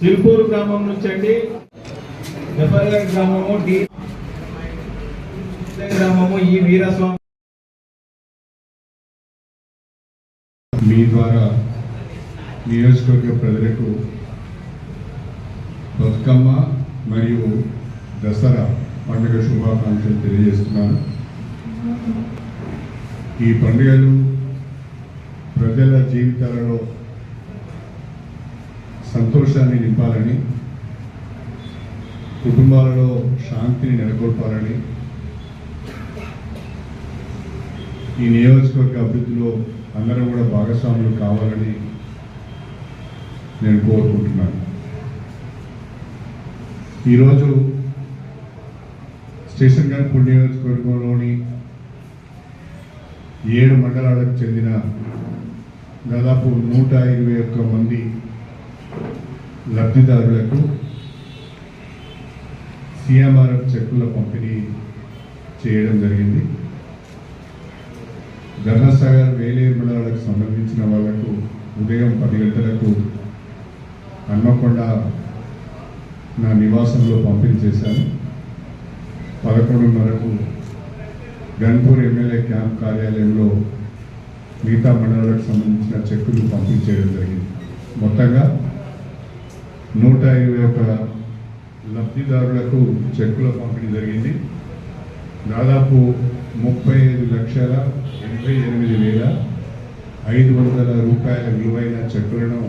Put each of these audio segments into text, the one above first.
తిరుపూరు గ్రామం నుంచి అండి గ్రామము డి గ్రామము ఈ వీరస్వామి. మీ ద్వారా నియోజకవర్గ ప్రజలకు బతుకమ్మ మరియు దసరా పండుగ శుభాకాంక్షలు తెలియజేస్తున్నాను. ఈ పండుగలు ప్రజల జీవితాలలో సంతోషాన్ని నింపాలని కుటుంబాలలో శాంతిని నెలకొల్పాలని ఈ నియోజకవర్గ అభివృద్ధిలో అందరూ కూడా భాగస్వాములు కావాలని నేను కోరుకుంటున్నాను. ఈరోజు స్టేషన్ గన్పూర్ నియోజకవర్గంలోని ఏడు మండలాలకు చెందిన దాదాపు నూట ఇరవై ఒక్క మంది లబ్ధిదారులకు సిఎంఆర్ఎఫ్ చెక్కుల పంపిణీ చేయడం జరిగింది. ధర్మసాగర్ వేలేరు మండలాలకు సంబంధించిన వాళ్ళకు ఉదయం పది గంటలకు హన్మకొండ నా నివాసంలో పంపిణీ చేశాను. పదకొండున్నరకు గన్పూర్ ఎమ్మెల్యే క్యాంప్ కార్యాలయంలో మిగతా మండలాలకు సంబంధించిన చెక్కులు పంపిణీ చేయడం జరిగింది. మొత్తంగా నూట ఇరవై ఒక లబ్ధిదారులకు చెక్కుల పంపిణీ జరిగింది. దాదాపు ముప్పై ఐదు లక్షల ఎనభై ఎనిమిది వేల ఐదు వందల రూపాయల విలువైన చెక్కులను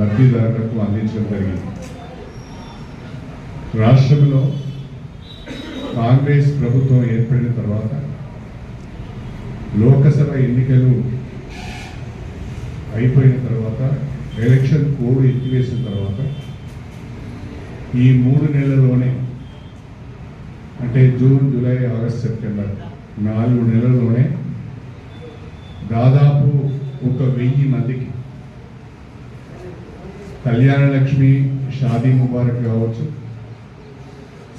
లబ్ధిదారులకు అందించడం జరిగింది. రాష్ట్రంలో కాంగ్రెస్ ప్రభుత్వం ఏర్పడిన తర్వాత లోకసభ ఎన్నికలు అయిపోయిన తర్వాత ఎలక్షన్ కోడ్ ఎత్తివేసిన తర్వాత ఈ మూడు నెలల్లోనే అంటే జూన్ జూలై ఆగస్ట్ సెప్టెంబర్ నాలుగు నెలల్లోనే దాదాపు ఒక వెయ్యి మందికి కళ్యాణ లక్ష్మి షాదీ ముబారక్ కావచ్చు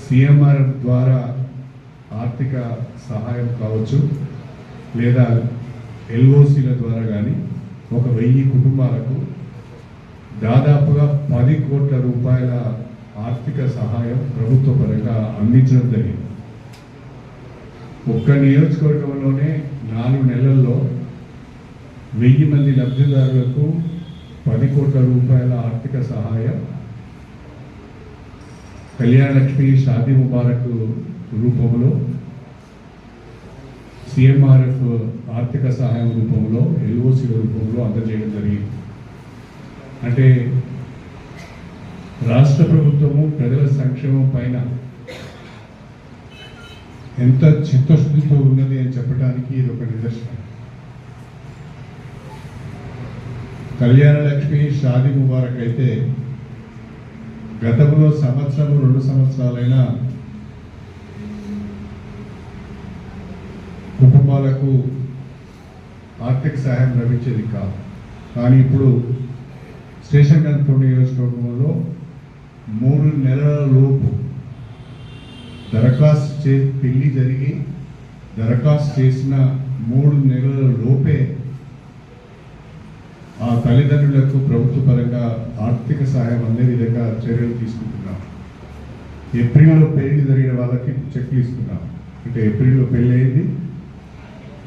సిఎంఆర్ ద్వారా ఆర్థిక సహాయం కావచ్చు లేదా ఎల్ఓసీల ద్వారా కానీ ఒక వెయ్యి కుటుంబాలకు దాదాపుగా పది కోట్ల రూపాయల ఆర్థిక సహాయం ప్రభుత్వ పరంగా అందించడం జరిగింది. ఒక్క నియోజకవర్గంలోనే నాలుగు నెలల్లో వెయ్యి మంది లబ్ధిదారులకు పది కోట్ల రూపాయల ఆర్థిక సహాయం కళ్యాణ లక్ష్మి షాదీ ముబారక్ రూపంలో సిఎంఆర్ఎఫ్ ఆర్థిక సహాయం రూపంలో ఎల్ఓసి రూపంలో అందజేయడం జరిగింది. అంటే రాష్ట్ర ప్రభుత్వము ప్రజల సంక్షేమం పైన ఎంత చిత్తశుద్ధితో ఉన్నది అని చెప్పడానికి ఇది ఒక నిదర్శనం. కళ్యాణ లక్ష్మి షాది ముబారక్ అయితే గతంలో సంవత్సరం రెండు సంవత్సరాలైనా కుటుంబాలకు ఆర్థిక సహాయం లభించేది కాదు. కానీ ఇప్పుడు స్టేషన్ గన్పూర్ నియోజకవర్గంలో మూడు నెలల లోపు దరఖాస్తు చే పెళ్ళి జరిగి దరఖాస్తు చేసిన మూడు నెలల లోపే ఆ తల్లిదండ్రులకు ప్రభుత్వ పరంగా ఆర్థిక సహాయం అందే విధంగా చర్యలు తీసుకుంటున్నాం. ఏప్రిల్లో పెళ్ళి జరిగిన వాళ్ళకి చెక్లు ఇస్తున్నాం. అంటే ఏప్రిల్లో పెళ్ళి అయింది.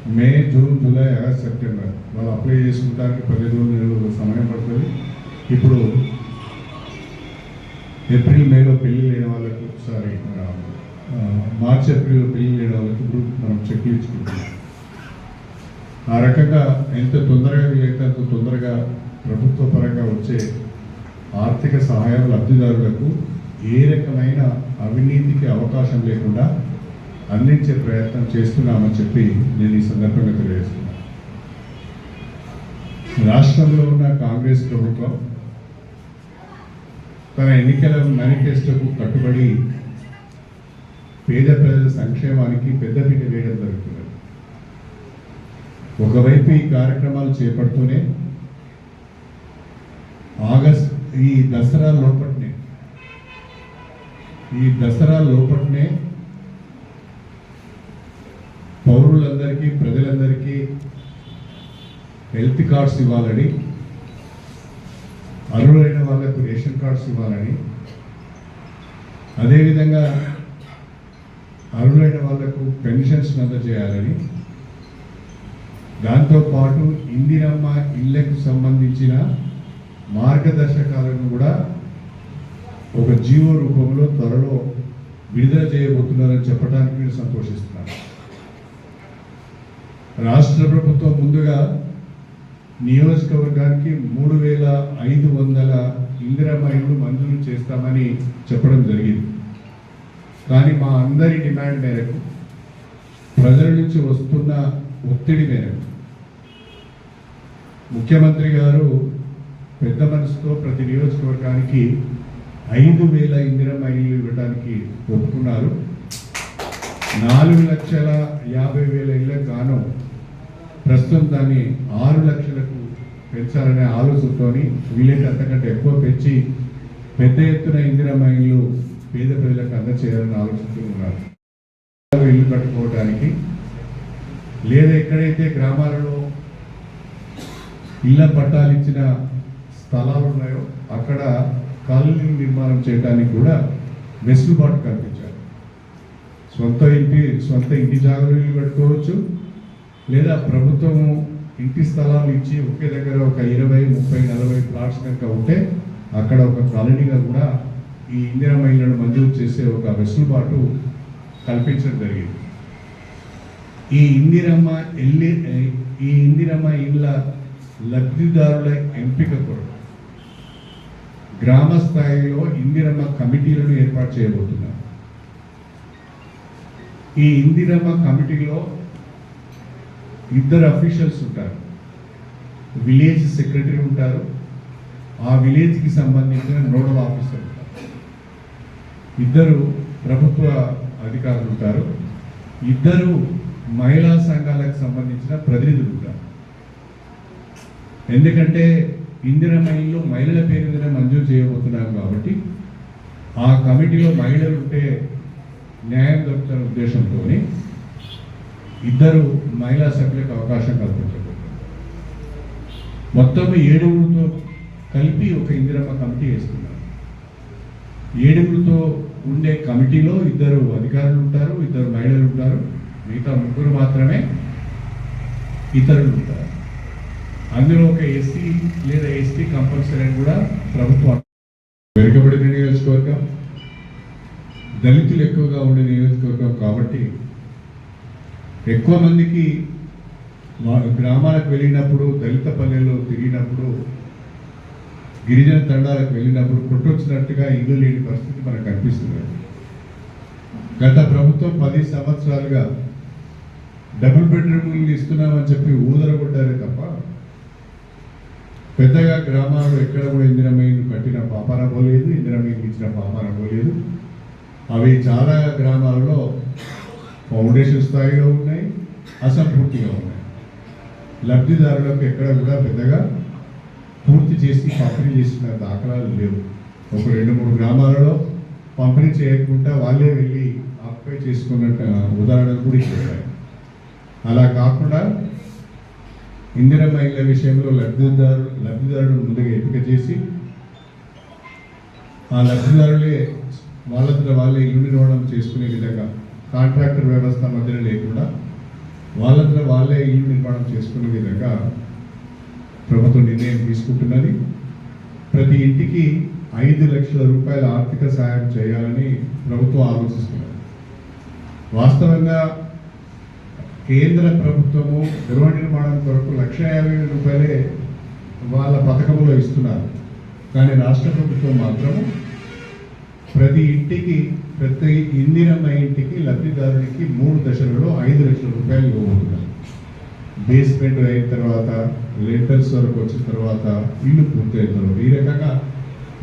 May June July August September వాళ్ళు అప్లై చేసుకుంటానికి పదిహేను నెలలు సమయం పడుతుంది. ఇప్పుడు ఏప్రిల్ మేలో పెళ్ళి లేని వాళ్ళకు సారీ మార్చ్ ఏప్రిల్లో పెళ్ళి లేని వాళ్ళకి ఇప్పుడు మనం చెక్లు ఇచ్చుకుంటున్నాం ఆ రకంగా ఎంత తొందరగా వీలైతే అంత తొందరగా ప్రభుత్వ పరంగా వచ్చే ఆర్థిక సహాయం లబ్ధిదారులకు ఏ రకమైన అవినీతికి అవకాశం లేకుండా అందించే ప్రయత్నం చేస్తున్నామని చెప్పి నేను ఈ సందర్భంగా తెలియజేస్తున్నాను. రాష్ట్రంలో ఉన్న కాంగ్రెస్ ప్రభుత్వం తన ఎన్నికల మేనిఫెస్టోకు కట్టుబడి పేద ప్రజల సంక్షేమానికి పెద్దపీట వేయడం జరుగుతున్నది. ఒకవైపు ఈ కార్యక్రమాలు చేపడుతూనే ఆగస్ట్ ఈ దసరా లోపట్నే ఈ దసరా లోపట్నే పౌరులందరికీ ప్రజలందరికీ హెల్త్ కార్డ్స్ ఇవ్వాలని అర్హులైన వాళ్ళకు రేషన్ రేషన్ కార్డ్స్ ఇవ్వాలని. అదేవిధంగా అర్హులైన వాళ్ళకు పెన్షన్స్ అందజేయాలని. దాంతోపాటు ఇందిరమ్మ ఇళ్ళకు సంబంధించిన మార్గదర్శకాలను కూడా ఒక జీవో రూపంలో త్వరలో విడుదల చేయబోతున్నారని చెప్పడానికి నేను సంతోషిస్తున్నాను రాష్ట్ర ప్రభుత్వం ముందుగా నియోజకవర్గానికి మూడు వేల ఐదు వందల ఇందిరమ్మ మంజూరు చేస్తామని చెప్పడం జరిగింది. కానీ మా అందరి డిమాండ్ మేరకు ప్రజల నుంచి వస్తున్న ఒత్తిడి మేరకు ముఖ్యమంత్రి గారు పెద్ద మనసుతో ప్రతి నియోజకవర్గానికి ఐదు వేల ఇందిరమ్మ ఇవ్వడానికి ఒప్పుకున్నారు. నాలుగు లక్షల యాభై వేల ఇళ్ళకు గాను ప్రస్తుతం దాన్ని ఆరు లక్షలకు పెంచాలనే ఆలోచనతోని వీలైతే అంతకంటే ఎక్కువ పెంచి పెద్ద ఎత్తున ఇందిరా ఇల్లు పేద ప్రజలకు అందచేయాలని ఆలోచిస్తూ ఉన్నారు. ఇల్లు కట్టుకోవడానికి లేదా ఎక్కడైతే గ్రామాలలో ఇళ్ళ పట్టాలు ఇచ్చిన స్థలాలు ఉన్నాయో అక్కడ కాలనీ నిర్మాణం చేయడానికి కూడా వెసులుబాటు కల్పించారు. సొంత ఇంటి సొంత ఇంటి జాగ్రత్తలు ఇల్లు కట్టుకోవచ్చు. లేదా ప్రభుత్వము ఇంటి స్థలాలు ఇచ్చి ఒకే దగ్గర ఒక ఇరవై ముప్పై నలభై ప్లాట్స్ కనుక ఉంటే అక్కడ ఒక కాలనీగా కూడా ఈ ఇందిరా మహిళను మంజూరు చేసే ఒక వెసులుబాటు కల్పించడం జరిగింది. ఈ ఇందిరమ్మ ఎల్లి ఈ ఇందిరమ్మ ఇళ్ళ లబ్ధిదారుల ఎంపిక కొరకు గ్రామ స్థాయిలో ఇందిరమ్మ కమిటీలను ఏర్పాటు చేయబోతున్నారు. ఈ ఇందిరమ్మ కమిటీలో ఇద్దరు అఫీషియల్స్ ఉంటారు. విలేజ్ సెక్రటరీ ఉంటారు. ఆ విలేజ్కి సంబంధించిన నోడల్ ఆఫీసర్ ఉంటారు. ఇద్దరు ప్రభుత్వ అధికారులు ఉంటారు. ఇద్దరు మహిళా సంఘాలకు సంబంధించిన ప్రతినిధులు ఉంటారు. ఎందుకంటే ఇందిరమ్మ మైల్లో మహిళల పేరు మీద మంజూరు చేయబోతున్నాం కాబట్టి ఆ కమిటీలో మహిళలు ఉంటే న్యాయం దొరుకుతున్న ఉద్దేశంతో ఇద్దరు మహిళా సభ్యులకు అవకాశం కల్పించబోతున్నారు మొత్తం ఏడుగురితో కలిపి ఒక ఇందిరమ్మ కమిటీ వేస్తున్నారు. ఏడుగురితో ఉండే కమిటీలో ఇద్దరు అధికారులు ఉంటారు ఇద్దరు మహిళలు ఉంటారు మిగతా ముగ్గురు మాత్రమే ఇతరులు ఉంటారు. అందులో ఒక ఎస్సీ లేదా ఎస్టీ కంపల్సరీ అని కూడా ప్రభుత్వం వెనుకబడిన నియోజకవర్గం దళితులు ఎక్కువగా ఉండే నియోజకవర్గం కాబట్టి ఎక్కువ మందికి గ్రామాలకు వెళ్ళినప్పుడు దళిత పల్లెల్లో తిరిగినప్పుడు గిరిజన తండాలకు వెళ్ళినప్పుడు కొట్టొచ్చినట్టుగా ఇల్లు లేని పరిస్థితి మనకు కనిపిస్తుంది. గత ప్రభుత్వం పది సంవత్సరాలుగా డబుల్ బెడ్రూమ్లు ఇస్తున్నామని చెప్పి ఊదరగొట్టారే తప్ప పెద్దగా గ్రామాలు ఎక్కడ కూడా ఇందిరమయ్యను కట్టిన పాపాన పోలేదు ఇందిరమయ్యకి ఇచ్చిన పాపాన పోలేదు. అవి చాలా గ్రామాలలో ఫౌండేషన్ స్థాయిలో ఉన్నాయి అసంపూర్తిగా ఉన్నాయి. లబ్ధిదారులకు ఎక్కడ కూడా పెద్దగా పూర్తి చేసి పంపిణీ చేసిన దాఖలాలు లేవు. ఒక రెండు మూడు గ్రామాలలో పంపిణీ చేయకుండా వాళ్ళే వెళ్ళి ఆక్యుపై చేసుకున్నట్టు ఉదాహరణలు కూడా ఇచ్చారు అలా కాకుండా ఇందిరమ్మ మహిళల విషయంలో లబ్ధిదారు లబ్ధిదారులను ముందుగా ఎంపిక చేసి ఆ లబ్ధిదారులే వాళ్ళ వాళ్ళే ఇల్లు నిర్మాణం చేసుకునే విధంగా కాంట్రాక్టర్ వ్యవస్థ మధ్యన లేకుండా వాళ్ళంతా వాళ్ళే ఇల్లు నిర్మాణం చేసుకునే విధంగా ప్రభుత్వం నిర్ణయం తీసుకుంటున్నది. ప్రతి ఇంటికి ఐదు లక్షల రూపాయల ఆర్థిక సహాయం చేయాలని ప్రభుత్వం ఆలోచిస్తున్నది. వాస్తవంగా కేంద్ర ప్రభుత్వము గృహ నిర్మాణం కొరకు లక్ష యాభై వేల రూపాయలే వాళ్ళ పథకంలో ఇస్తున్నారు. కానీ రాష్ట్ర ప్రభుత్వం మాత్రము ప్రతి ఇంటికి ప్రతి ఇందిరమ్మ ఇంటికి లబ్ధిదారునికి మూడు దశలలో ఐదు లక్షల రూపాయలు ఇవ్వబోతున్నారు. బేస్మెంట్ అయిన తర్వాత లెంటర్స్ వరకు వచ్చిన తర్వాత ఇల్లు పూర్తయిన తర్వాత ఈ రకంగా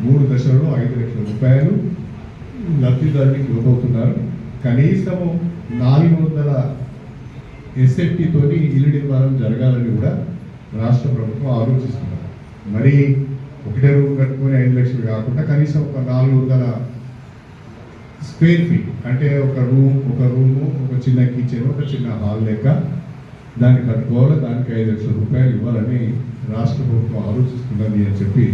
మూడు దశలలో ఐదు లక్షల రూపాయలు లబ్ధిదారునికి ఇవ్వబోతున్నారు. కనీసము నాలుగు వందల ఎస్ఎఫ్టీతోని ఇల్లు నిర్మాణం జరగాలని కూడా రాష్ట్ర ప్రభుత్వం ఆలోచిస్తున్నారు. మరి ఒకటే రూమ్ కట్టుకొని ఐదు లక్షలు కాకుండా కనీసం ఒక నాలుగు వందల స్క్వేర్ ఫీట్ అంటే ఒక రూమ్ ఒక రూము ఒక చిన్న కిచెన్ ఒక చిన్న హాల్ లెక్క దాన్ని కట్టుకోవాలి దానికి ఐదు లక్షల రూపాయలు ఇవ్వాలని రాష్ట్ర ప్రభుత్వం ఆలోచిస్తున్నది అని చెప్పి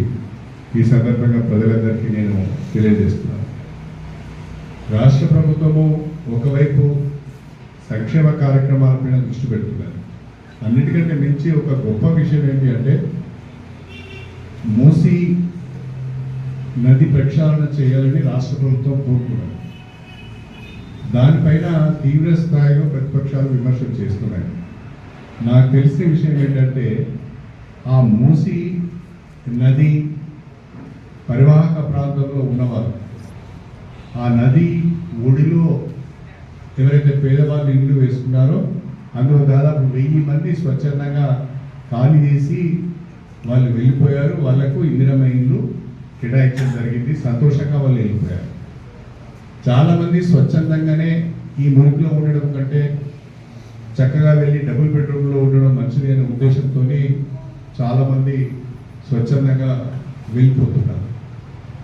ఈ సందర్భంగా ప్రజలందరికీ నేను తెలియజేస్తున్నాను. రాష్ట్ర ప్రభుత్వము ఒకవైపు సంక్షేమ కార్యక్రమాల పైన దృష్టి పెడుతున్నారు అన్నిటికంటే మించి ఒక గొప్ప విషయం ఏంటి అంటే మూసి నది ప్రక్షాళన చేయాలని రాష్ట్ర ప్రభుత్వం కోరుకున్నారు దానిపైన తీవ్ర స్థాయిలో ప్రతిపక్షాలు విమర్శలు చేస్తున్నాయి. నాకు తెలిసిన విషయం ఏంటంటే ఆ మూసి నది పరివాహక ప్రాంతంలో ఉన్నవారు. ఆ నది ఒడిలో ఎవరైతే పేదవాళ్ళు ఇల్లు వేసుకున్నారో అందులో దాదాపు వెయ్యి మంది స్వచ్ఛందంగా ఖాళీ చేసి వాళ్ళు వెళ్ళిపోయారు. వాళ్ళకు ఇందిరమ్మ ఇల్లు కేటాయించడం జరిగింది. సంతోషంగా వాళ్ళు వెళ్ళిపోయారు. చాలామంది స్వచ్ఛందంగానే ఈ మురికిలో ఉండడం కంటే చక్కగా వెళ్ళి డబుల్ బెడ్రూమ్లో ఉండడం మంచిది అనే ఉద్దేశంతో చాలామంది స్వచ్ఛందంగా వెళ్ళిపోతున్నారు.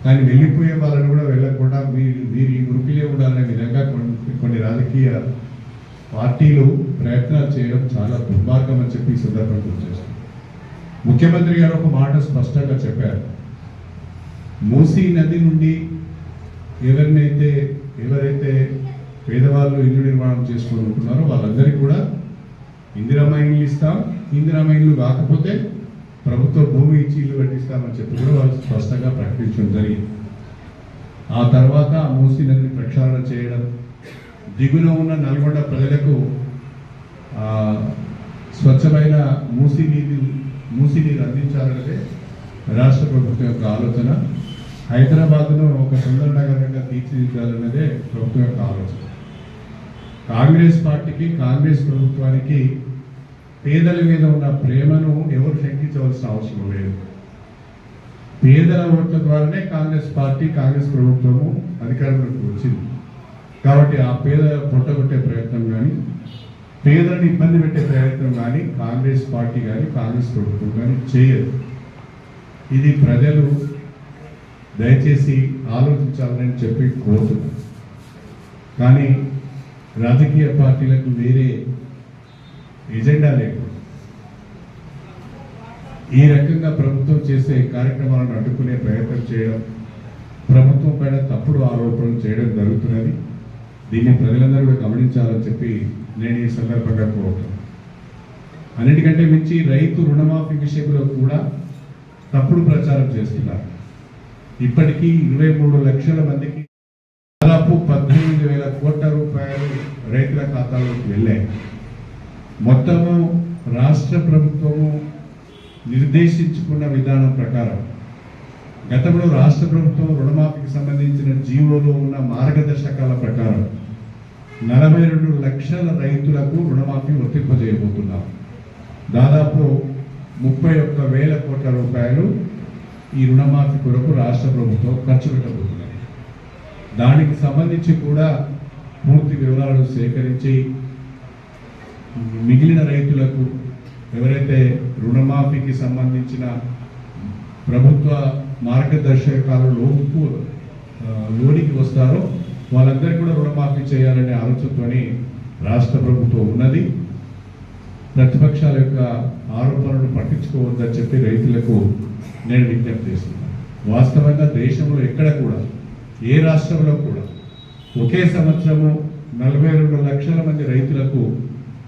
కానీ వెళ్ళిపోయే వాళ్ళని కూడా వెళ్ళకుండా మీరు మీరు ఈ మురికిలే ఉండాలనే విధంగా కొన్ని కొన్ని రాజకీయ పార్టీలు ప్రయత్నాలు చేయడం చాలా దుర్మార్గం అని చెప్పి ఈ సందర్భంగా గుర్తిస్తాను ముఖ్యమంత్రి గారు ఒక మాట స్పష్టంగా చెప్పారు. మూసీ నది నుండి ఎవరినైతే ఎవరైతే పేదవాళ్ళు ఇల్లు నిర్మాణం చేసుకోవాలనుకున్నారో వాళ్ళందరికీ కూడా ఇందిరమ్మ ఇల్లు ఇస్తాం. ఇందిరమ్మ ఇల్లు కాకపోతే ప్రభుత్వ భూమి ఇచ్చి ఇల్లు కట్టిస్తామని చెప్పి కూడా వాళ్ళు స్పష్టంగా ప్రకటించడం జరిగింది. ఆ తర్వాత మూసి మూసీ నదిని ప్రక్షాళన చేయడం దిగున ఉన్న నల్గొండ ప్రజలకు స్వచ్ఛమైన మూసీ నీరు మూసీ నీరు అందించాలన్నదే రాష్ట్ర ప్రభుత్వం యొక్క ఆలోచన. హైదరాబాద్ను ఒక సుందర నగరంగా తీర్చిదిద్దాలన్నదే ప్రభుత్వం యొక్క ఆలోచన. కాంగ్రెస్ పార్టీకి కాంగ్రెస్ ప్రభుత్వానికి పేదల మీద ఉన్న ప్రేమను ఎవరు శంకించవలసిన అవసరం లేదు. పేదల ఓట్ల ద్వారానే కాంగ్రెస్ పార్టీ కాంగ్రెస్ ప్రభుత్వము అధికారంలోకి వచ్చింది. కాబట్టి ఆ పేద పొట్టగొట్టే ప్రయత్నం కానీ పేదలను ఇబ్బంది పెట్టే ప్రయత్నం కానీ కాంగ్రెస్ పార్టీ కానీ కాంగ్రెస్ ప్రభుత్వం కానీ చేయదు. ఇది ప్రజలు దయచేసి ఆలోచించాలని చెప్పి కోరుతున్నాను. కానీ రాజకీయ పార్టీలకు వేరే ఎజెండా లేకుండా ఈ రకంగా ప్రభుత్వం చేసే కార్యక్రమాలను అడ్డుకునే ప్రయత్నం చేయడం ప్రభుత్వం పైన తప్పుడు ఆరోపణలు చేయడం జరుగుతున్నది. దీన్ని ప్రజలందరూ కూడా గమనించాలని చెప్పి నేను ఈ సందర్భంగా కోరుతున్నాను. అన్నిటికంటే మించి రైతు రుణమాఫీ విషయంలో కూడా తప్పుడు ప్రచారం చేస్తున్నారు. ఇప్పటికీ ఇరవై మూడు లక్షల మందికి దాదాపు పద్దెనిమిది వేల కోట్ల రూపాయలు రైతుల ఖాతాలోకి వెళ్ళాయి. మొత్తము రాష్ట్ర ప్రభుత్వము నిర్దేశించుకున్న విధానం ప్రకారం గతంలో రాష్ట్ర ప్రభుత్వం రుణమాఫీకి సంబంధించిన జీవోలో ఉన్న మార్గదర్శకాల ప్రకారం నలభై రెండు లక్షల రైతులకు రుణమాఫీ వర్తింపజేయబోతున్నాం. దాదాపు ముప్పై ఒక్క వేల కోట్ల రూపాయలు ఈ రుణమాఫీ కొరకు రాష్ట్ర ప్రభుత్వం ఖర్చు పెట్టబోతున్నాయి దానికి సంబంధించి కూడా పూర్తి వివరాలు సేకరించి మిగిలిన రైతులకు ఎవరైతే రుణమాఫీకి సంబంధించిన ప్రభుత్వ మార్గదర్శకాలు లోపు లోనికి వస్తారో వాళ్ళందరికీ కూడా రుణమాఫీ చేయాలనే ఆలోచనతోని రాష్ట్ర ప్రభుత్వం ఉన్నది. ప్రతిపక్షాల యొక్క ఆరోపణలు పట్టించుకోవద్దని చెప్పి రైతులకు నేను విజ్ఞప్తి చేస్తున్నాను. వాస్తవంగా దేశంలో ఎక్కడ కూడా ఏ రాష్ట్రంలో కూడా ఒకే సంవత్సరము నలభై రెండు లక్షల మంది రైతులకు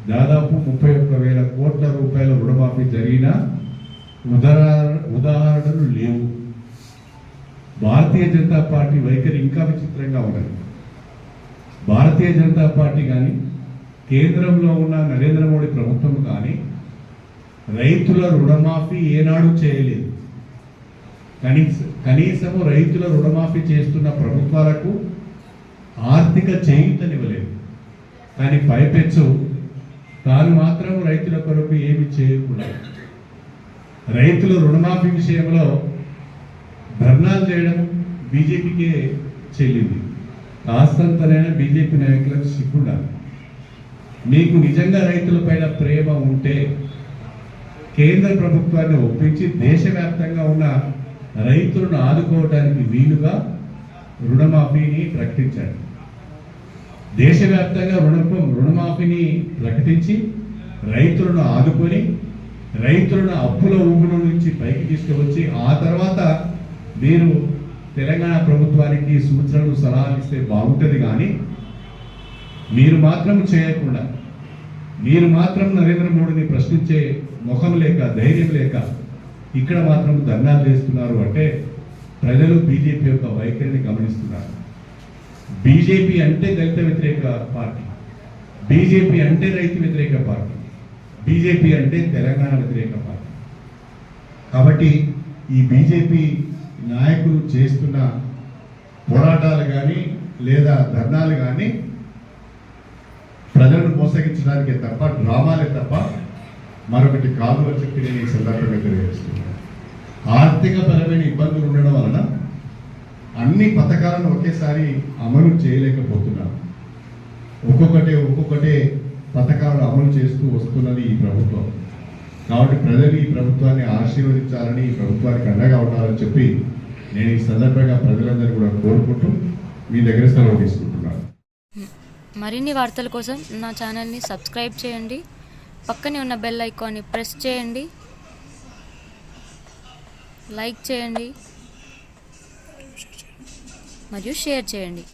దాదాపు ముప్పై ఒక్క వేల కోట్ల రూపాయల రుణమాఫీ జరిగిన ఉదాహరణ ఉదాహరణలు లేవు. భారతీయ జనతా పార్టీ వైఖరి ఇంకా విచిత్రంగా ఉన్నది. భారతీయ జనతా పార్టీ కానీ కేంద్రంలో ఉన్న నరేంద్ర మోడీ ప్రభుత్వం కానీ రైతుల రుణమాఫీ ఏనాడు చేయలేదు. కనీస కనీసము రైతుల రుణమాఫీ చేస్తున్న ప్రభుత్వాలకు ఆర్థిక చేయూతనివ్వలేదు. కానీ పైపెచ్చు తాను మాత్రం రైతుల కొరకు ఏమి చేయకూడదు. రైతుల రుణమాఫీ విషయంలో ధర్నాలు చేయడం బీజేపీకే చెల్లింది. కాస్తంతనైనా బీజేపీ నాయకులకు సిగ్గుండాలి. మీకు నిజంగా రైతులపైన ప్రేమ ఉంటే కేంద్ర ప్రభుత్వాన్ని ఒప్పించి దేశవ్యాప్తంగా ఉన్న రైతులను ఆదుకోవడానికి వీలుగా రుణమాఫీని ప్రకటించాడు. దేశవ్యాప్తంగా రుణ రుణమాఫీని ప్రకటించి రైతులను ఆదుకొని రైతులను అప్పుల ఊబుల నుంచి పైకి తీసుకువచ్చి ఆ తర్వాత మీరు తెలంగాణ ప్రభుత్వానికి సూచనలు సలహాలు ఇస్తే బాగుంటుంది కానీ మీరు మాత్రం చేయకుండా మీరు మాత్రం నరేంద్ర మోడీని ప్రశ్నించే ముఖం లేక ధైర్యం లేక ఇక్కడ మాత్రం ధర్నాలు చేస్తున్నారు అంటే ప్రజలు బీజేపీ యొక్క వైఖరిని గమనిస్తున్నారు. బీజేపీ అంటే దళిత వ్యతిరేక పార్టీ. బీజేపీ అంటే రైతు వ్యతిరేక పార్టీ. బీజేపీ అంటే తెలంగాణ వ్యతిరేక పార్టీ. కాబట్టి ఈ బీజేపీ నాయకులు చేస్తున్న పోరాటాలు కానీ లేదా ధర్నాలు కానీ ప్రజలను మోసగించడానికే తప్ప డ్రామాలే తప్ప మరొకటి కాదు అని చెప్పి నేను ఈ సందర్భంగా తెలియజేస్తున్నాను. ఆర్థిక పరమైన ఇబ్బందులు ఉండడం వలన అన్ని పథకాలను ఒకేసారి అమలు చేయలేకపోతున్నాం ఒక్కొక్కటే ఒక్కొక్కటే పథకాలను అమలు చేస్తూ వస్తున్నది ఈ ప్రభుత్వం. కాబట్టి ప్రజలు ఈ ప్రభుత్వాన్ని ఆశీర్వదించాలని ఈ ప్రభుత్వానికి అండగా ఉండాలని చెప్పి నేను ఈ సందర్భంగా ప్రజలందరూ కూడా కోరుకుంటూ మీ దగ్గర సెలవు తీసుకుంటున్నాను. మరిన్ని వార్తల కోసం నా ఛానల్ని సబ్స్క్రైబ్ చేయండి. పక్కనే ఉన్న బెల్ ఐకాన్ని ప్రెస్ చేయండి. లైక్ చేయండి. మరియు షేర్ చేయండి.